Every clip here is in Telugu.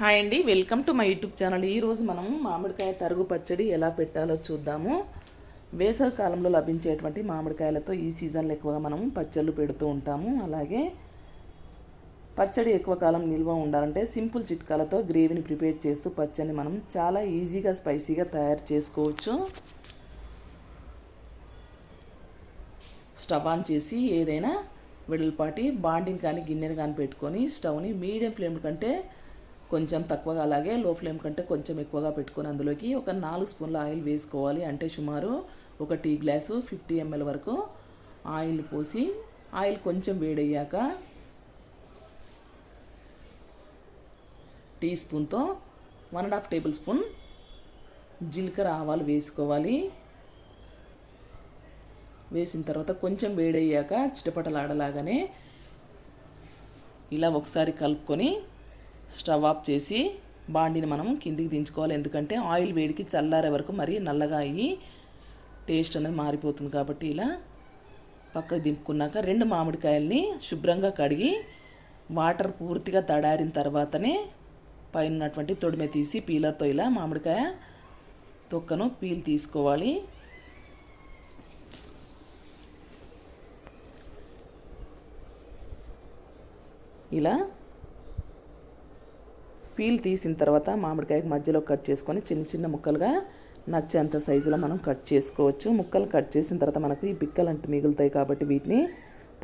హాయ్ అండి welcome to my YouTube channel. ఈరోజు మనం మామిడికాయ తరుగు పచ్చడి ఎలా పెట్టాలో చూద్దాము. వేసవి కాలంలో లభించేటువంటి మామిడికాయలతో ఈ సీజన్లో ఎక్కువగా మనం పచ్చళ్ళు పెడుతూ ఉంటాము. అలాగే పచ్చడి ఎక్కువ కాలం నిల్వ ఉండాలంటే సింపుల్ చిట్కాలతో గ్రేవీని ప్రిపేర్ చేస్తూ పచ్చడిని మనం చాలా ఈజీగా స్పైసీగా తయారు చేసుకోవచ్చు. స్టవ్ ఆన్ చేసి ఏదైనా వెడల్పాటి బాండింగ్ కానీ గిన్నెని కానీ పెట్టుకొని స్టవ్ని మీడియం ఫ్లేమ్ కంటే కొంచెం తక్కువగా అలాగే లో ఫ్లేమ్ కంటే కొంచెం ఎక్కువగా పెట్టుకొని అందులోకి ఒక నాలుగు స్పూన్ల ఆయిల్ వేసుకోవాలి. అంటే సుమారు ఒక టీ గ్లాసు ఫిఫ్టీ ఎంఎల్ వరకు ఆయిల్ పోసి ఆయిల్ కొంచెం వేడయ్యాక టీ స్పూన్తో one and half tablespoon జీలకర్ర ఆవాలు వేసుకోవాలి. వేసిన తర్వాత కొంచెం వేడయ్యాక చిటపటలాడలాగానే ఇలా ఒకసారి కలుపుకొని స్టవ్ ఆఫ్ చేసి బాండిని మనం కిందికి దించుకోవాలి. ఎందుకంటే ఆయిల్ వేడికి చల్లారే వరకు మరి నల్లగా అయ్యి టేస్ట్ అనేది మారిపోతుంది కాబట్టి ఇలా పక్కకు దింపుకున్నాక రెండు మామిడికాయల్ని శుభ్రంగా కడిగి వాటర్ పూర్తిగా తడారిన తర్వాతనే పైన ఉన్నటువంటి తొడిమె తీసి పీలర్తో ఇలా మామిడికాయ తొక్కను పీల్ తీసుకోవాలి. ఇలా పీల్ తీసిన తర్వాత మామిడికాయకి మధ్యలో కట్ చేసుకొని చిన్న చిన్న ముక్కలుగా నచ్చేంత సైజులో మనం కట్ చేసుకోవచ్చు. ముక్కలు కట్ చేసిన తర్వాత మనకు ఈ పిక్కలు అంటూ మిగులుతాయి కాబట్టి వీటిని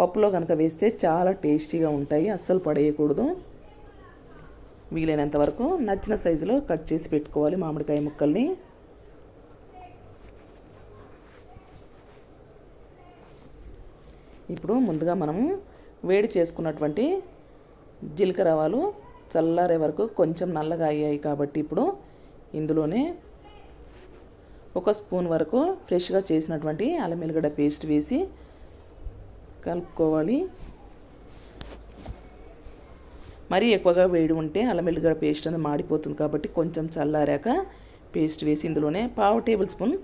పప్పులో కనుక వేస్తే చాలా టేస్టీగా ఉంటాయి. అస్సలు పడేయకూడదు. వీలైనంత వరకు నచ్చిన సైజులో కట్ చేసి పెట్టుకోవాలి మామిడికాయ ముక్కల్ని. ఇప్పుడు ముందుగా మనము వేడి చేసుకున్నటువంటి జీలకర్ర ఆవాలు చల్లారే వరకు కొంచెం నల్లగా అయ్యాయి కాబట్టి ఇప్పుడు ఇందులోనే ఒక స్పూన్ వరకు ఫ్రెష్గా చేసినటువంటి అల్లం వెల్లిగడ్డ పేస్ట్ వేసి కలుపుకోవాలి. మరీ ఎక్కువగా వేడి ఉంటే అల్లం ఎల్లిగడ్డ పేస్ట్ అనేది మాడిపోతుంది కాబట్టి కొంచెం చల్లారాక పేస్ట్ వేసి ఇందులోనే పావు టేబుల్ స్పూన్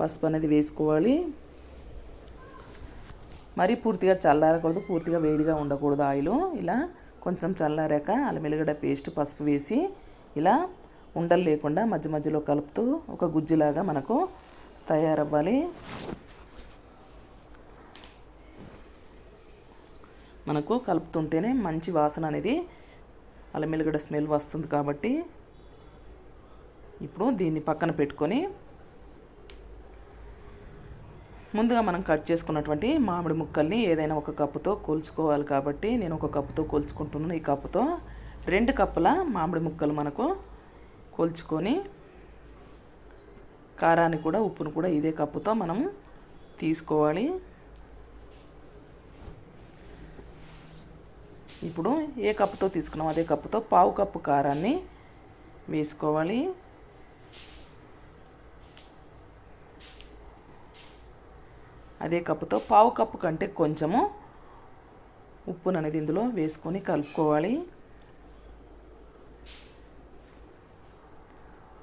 పసుపు అనేది వేసుకోవాలి. మరీ పూర్తిగా చల్లారకూడదు పూర్తిగా వేడిగా ఉండకూడదు ఆయిల్. ఇలా కొంచెం చల్లారాక అల్లం వెల్లిగడ్డ పేస్ట్ పసుపు వేసి ఇలా ఉండలు లేకుండా మధ్య మధ్యలో కలుపుతూ ఒక గుజ్జులాగా మనకు తయారవ్వాలి. మనకు కలుపుతుంటేనే మంచి వాసన అనేది అల్లం వెల్లిగడ్డ స్మెల్ వస్తుంది కాబట్టి ఇప్పుడు దీన్ని పక్కన పెట్టుకొని ముందుగా మనం కట్ చేసుకున్నటువంటి మామిడి ముక్కల్ని ఏదైనా ఒక కప్పుతో కొలుచుకోవాలి కాబట్టి నేను ఒక కప్పుతో కొలుచుకుంటున్నాను. ఈ కప్పుతో రెండు కప్పుల మామిడి ముక్కలు మనకు కొలుచుకొని కారాన్ని కూడా ఉప్పును కూడా ఇదే కప్పుతో మనం తీసుకోవాలి. ఇప్పుడు ఏ కప్పుతో తీసుకున్నాం అదే కప్పుతో పావు కప్పు కారాన్ని వేసుకోవాలి. అదే కప్పుతో పావు కప్పు కంటే కొంచెము ఉప్పును అనేది ఇందులో వేసుకొని కలుపుకోవాలి.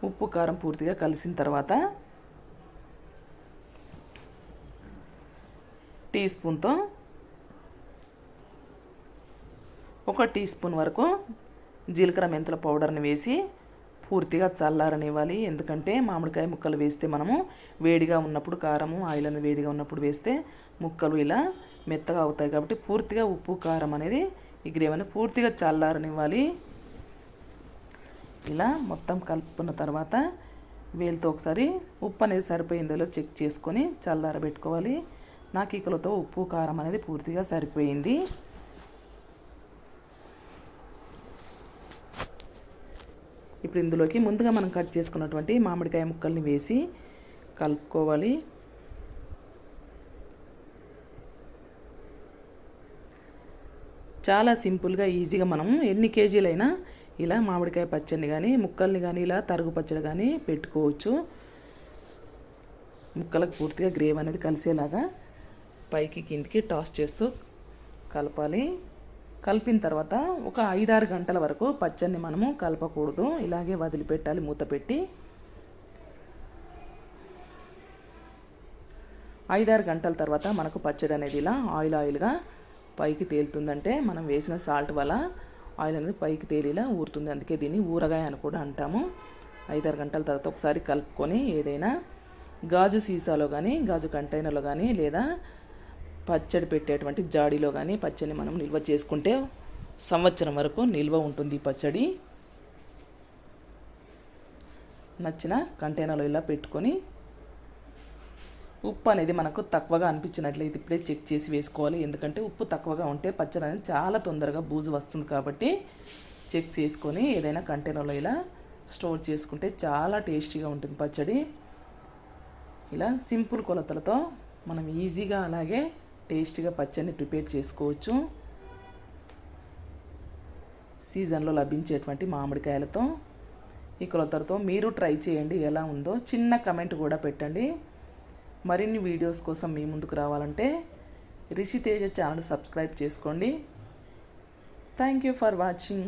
ఉప్పు కారం పూర్తిగా కలిసిన తర్వాత టీ స్పూన్తో ఒక టీ స్పూన్ వరకు జీలకర్ర మెంతుల పౌడర్ని వేసి పూర్తిగా చల్లారనివ్వాలి. ఎందుకంటే మామిడికాయ ముక్కలు వేస్తే మనము వేడిగా ఉన్నప్పుడు కారము ఆయిల్ అనేది వేడిగా ఉన్నప్పుడు వేస్తే ముక్కలు ఇలా మెత్తగా అవుతాయి కాబట్టి పూర్తిగా ఉప్పు కారం అనేది ఈ గ్రేవ్ అనేది పూర్తిగా చల్లారనివ్వాలి. ఇలా మొత్తం కలుపుకున్న తర్వాత వేలుతో ఒకసారి ఉప్పు అనేది సరిపోయిందో చెక్ చేసుకొని చల్లారబెట్టుకోవాలి. నాకు ఈకలతో ఉప్పు కారం అనేది పూర్తిగా సరిపోయింది. ఇప్పుడు ఇందులోకి ముందుగా మనం కట్ చేసుకున్నటువంటి మామిడికాయ ముక్కల్ని వేసి కలుపుకోవాలి. చాలా సింపుల్గా ఈజీగా మనం ఎన్ని కేజీలైనా ఇలా మామిడికాయ పచ్చడిని కానీ ముక్కల్ని కానీ ఇలా తరుగు పచ్చడి కానీ పెట్టుకోవచ్చు. ముక్కలకు పూర్తిగా గ్రేవ్ అనేది కలిసేలాగా పైకి కిందికి టాస్ చేస్తూ కలపాలి. కలిపిన తర్వాత ఒక ఐదారు గంటల వరకు పచ్చడిని మనము కలపకూడదు. ఇలాగే వదిలిపెట్టాలి మూత పెట్టి. ఐదారు గంటల తర్వాత మనకు పచ్చడి అనేది ఇలా ఆయిల్ ఆయిల్గా పైకి తేలుతుందంటే మనం వేసిన సాల్ట్ వల్ల ఆయిల్ అనేది పైకి తేలిలా ఊరుతుంది. అందుకే దీన్ని ఊరగాయ అని కూడా అంటాము. ఐదారు గంటల తర్వాత ఒకసారి కలుపుకొని ఏదైనా గాజు సీసాలో కానీ గాజు కంటైనర్లో కానీ లేదా పచ్చడి పెట్టేటువంటి జాడీలో కానీ పచ్చడిని మనం నిల్వ చేసుకుంటే సంవత్సరం వరకు నిల్వ ఉంటుంది పచ్చడి. నచ్చిన కంటైనర్లో ఇలా పెట్టుకొని ఉప్పు అనేది మనకు తక్కువగా అనిపించినట్లయితే ఇప్పుడే చెక్ చేసి వేసుకోవాలి. ఎందుకంటే ఉప్పు తక్కువగా ఉంటే పచ్చడి అనేది చాలా తొందరగా బూజు వస్తుంది కాబట్టి చెక్ చేసుకొని ఏదైనా కంటైనర్లో ఇలా స్టోర్ చేసుకుంటే చాలా టేస్టీగా ఉంటుంది పచ్చడి. ఇలా సింపుల్ కొలతలతో మనం ఈజీగా అలాగే టేస్టీగా పచ్చడిని ప్రిపేర్ చేసుకోవచ్చు. సీజన్లో లభించేటువంటి మామిడికాయలతో ఈ కొలతలతో మీరు ట్రై చేయండి ఎలా ఉందో. చిన్న కమెంట్ కూడా పెట్టండి. మరిన్ని వీడియోస్ కోసం మీ ముందుకు రావాలంటే రిషితేజ ఛానల్ సబ్స్క్రైబ్ చేసుకోండి. Thank you for watching.